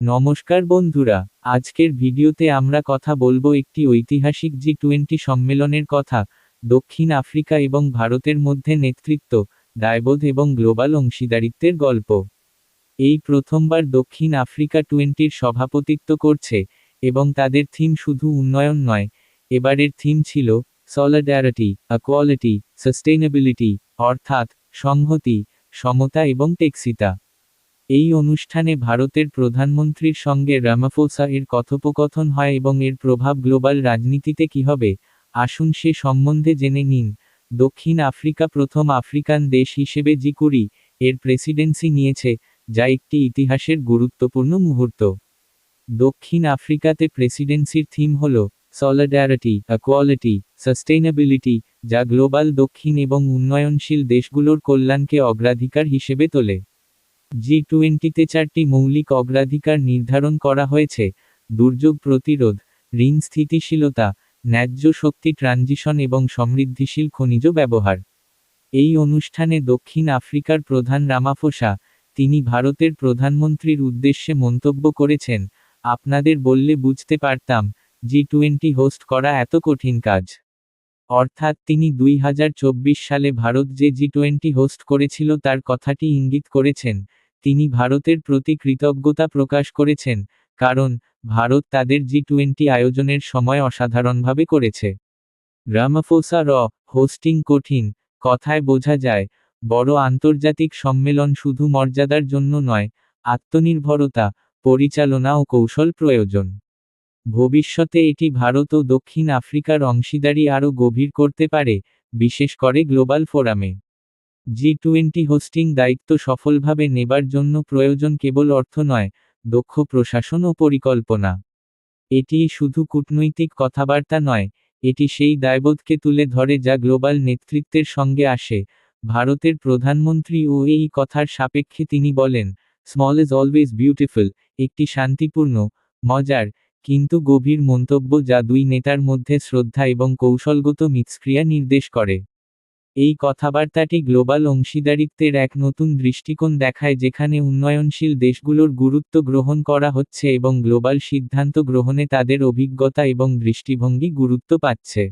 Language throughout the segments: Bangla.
নমস্কার বন্ধুরা, আজকের ভিডিওতে আমরা কথা বলব একটি ঐতিহাসিক জি টোয়েন্টি সম্মেলনের কথা, দক্ষিণ আফ্রিকা এবং ভারতের মধ্যে নেতৃত্ব, দায়বোধ এবং গ্লোবাল অংশীদারিত্বের গল্প। এই প্রথমবার দক্ষিণ আফ্রিকা টোয়েন্টির সভাপতিত্ব করছে এবং তাদের থিম শুধু উন্নয়ন নয়, এবারের থিম ছিল সলিডারিটি অ্যাকোয়ালিটি সাস্টেইনেবিলিটি অর্থাৎ সংহতি, সমতা এবং টেক্সিতা। এই অনুষ্ঠানে ভারতের প্রধানমন্ত্রীর সঙ্গে রামাফোসা এর কথোপকথন হয় এবং এর প্রভাব গ্লোবাল রাজনীতিতে কি হবে? আসুন সে সম্বন্ধে জেনে নিন। দক্ষিণ আফ্রিকা প্রথম আফ্রিকান দেশ হিসেবে জি কুড়ি এর প্রেসিডেন্সি নিয়েছে, যা একটি ইতিহাসের গুরুত্বপূর্ণ মুহূর্ত। দক্ষিণ আফ্রিকাতে প্রেসিডেন্সির থিম হল সলিডারিটি অ্যাকোয়ালিটি সাস্টেইনেবিলিটি যা গ্লোবাল, দক্ষিণ এবং উন্নয়নশীল দেশগুলোর কল্যাণকে অগ্রাধিকার হিসেবে তোলে। জি টোয়েন্টিতে চারটি মৌলিক অগ্রাধিকার নির্ধারণ করা হয়েছে, দুর্যোগ প্রতিরোধ, ঋণ স্থিতিশীলতা, ন্যায্য শক্তি ট্রানজিশন এবং সমৃদ্ধিশীল খনিজ ব্যবহার। এই অনুষ্ঠানে দক্ষিণ আফ্রিকার প্রধান রামাফোসা, তিনি ভারতের প্রধানমন্ত্রীর উদ্দেশ্যে মন্তব্য করেছেন, আপনাদের বললে বুঝতে পারতাম জি টোয়েন্টি হোস্ট করা এত কঠিন কাজ। অর্থাৎ তিনি দুই হাজার চব্বিশ সালে ভারত যে জি টোয়েন্টি হোস্ট করেছিল তার কথাটি ইঙ্গিত করেছেন তিনি ভারতের প্রতি কৃতজ্ঞতা প্রকাশ করেছেন, কারণ ভারত তাদের জি টোয়েন্টি আয়োজনের সময় অসাধারণভাবে করেছে। রামাফোসা র হোস্টিং কঠিন, কথায় বোঝা যায়, বড় আন্তর্জাতিক সম্মেলন শুধু মর্যাদার জন্য নয়, আত্মনির্ভরতা, পরিচালনা ও কৌশল প্রয়োজন। ভবিষ্যতে এটি ভারত ও দক্ষিণ আফ্রিকার অংশীদারি আরও গভীর করতে পারে, বিশেষ করে গ্লোবাল ফোরামে। জি টোয়েন্টি হোস্টিং দায়িত্ব সফলভাবে নেবার জন্য প্রয়োজন কেবল অর্থ নয়, দক্ষ প্রশাসন ও পরিকল্পনা। এটি শুধু কূটনৈতিক কথাবার্তা নয়, এটি সেই দায়বোধকে তুলে ধরে যা গ্লোবাল নেতৃত্বের সঙ্গে আসে, ভারতের প্রধানমন্ত্রী ও এই কথার সাপেক্ষে তিনি বলেন, স্মল ইজ অলওয়েজ বিউটিফুল, একটি শান্তিপূর্ণ, মজার, কিন্তু গভীর মন্তব্য যা দুই নেতার মধ্যে শ্রদ্ধা এবং কৌশলগত মিথস্ক্রিয়া নির্দেশ করে। এই কথাবার্তাটি গ্লোবাল অংশীদারিত্বের এক নতুন দৃষ্টিকোণ দেখায় যেখানে উন্নয়নশীল দেশগুলোর গুরুত্ব গ্রহণ করা হচ্ছে এবং গ্লোবাল সিদ্ধান্ত গ্রহণে তাদের অভিজ্ঞতা এবং দৃষ্টিভঙ্গি গুরুত্ব পাচ্ছে।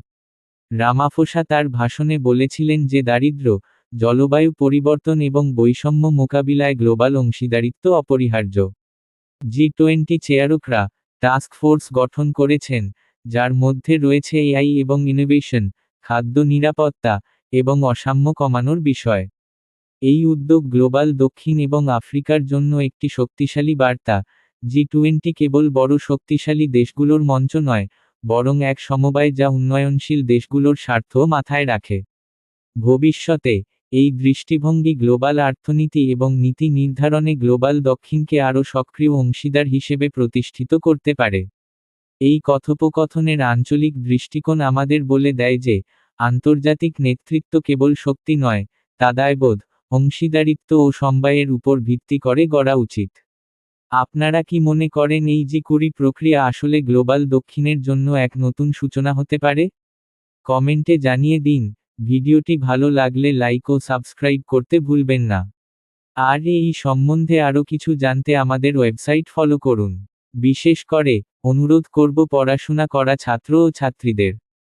রামাফোসা তার ভাষণে বলেছিলেন যে দারিদ্র, জলবায়ু পরিবর্তন এবং বৈষম্য মোকাবিলায় গ্লোবাল অংশীদারিত্ব অপরিহার্য। জি টোয়েন্টি চেয়ারকরা, টাস্ক ফোর্স গঠন করেছেন, যার মধ্যে রয়েছে এআই এবং ইনোভেশন, খাদ্য নিরাপত্তা এবং অসাম্য কমানোর বিষয়। এই উদ্যোগ গ্লোবাল দক্ষিণ এবং আফ্রিকার জন্য একটি শক্তিশালী বার্তা। জি টোয়েন্টি কেবল বড় শক্তিশালী দেশগুলোর মঞ্চ নয়, বরং এক সমবায় যা উন্নয়নশীল দেশগুলোর স্বার্থ মাথায় রাখে। ভবিষ্যতে, এই দৃষ্টিভঙ্গি গ্লোবাল অর্থনীতি এবং নীতি নির্ধারণে গ্লোবাল দক্ষিণকে আরও সক্রিয় অংশীদার হিসেবে প্রতিষ্ঠিত করতে পারে। এই কথোপকথনের আঞ্চলিক দৃষ্টিকোণ আমাদের বলে দেয় যে আন্তর্জাতিক নেতৃত্ব কেবল শক্তি নয়, তা দায়বোধ, অংশীদারিত্ব ও সমবায়ের উপর ভিত্তি করে গড়া উচিত। আপনারা কি মনে করেন এই জি কুড়ি প্রক্রিয়া আসলে গ্লোবাল দক্ষিণের জন্য এক নতুন সূচনা হতে পারে? কমেন্টে জানিয়ে দিন, ভিডিওটি ভালো লাগলে লাইক ও সাবস্ক্রাইব করতে ভুলবেন না। আর এই সম্বন্ধে আরও কিছু জানতে আমাদের ওয়েবসাইট ফলো করুন। বিশেষ করে, অনুরোধ করব পড়াশোনা করা ছাত্র ও ছাত্রীদের।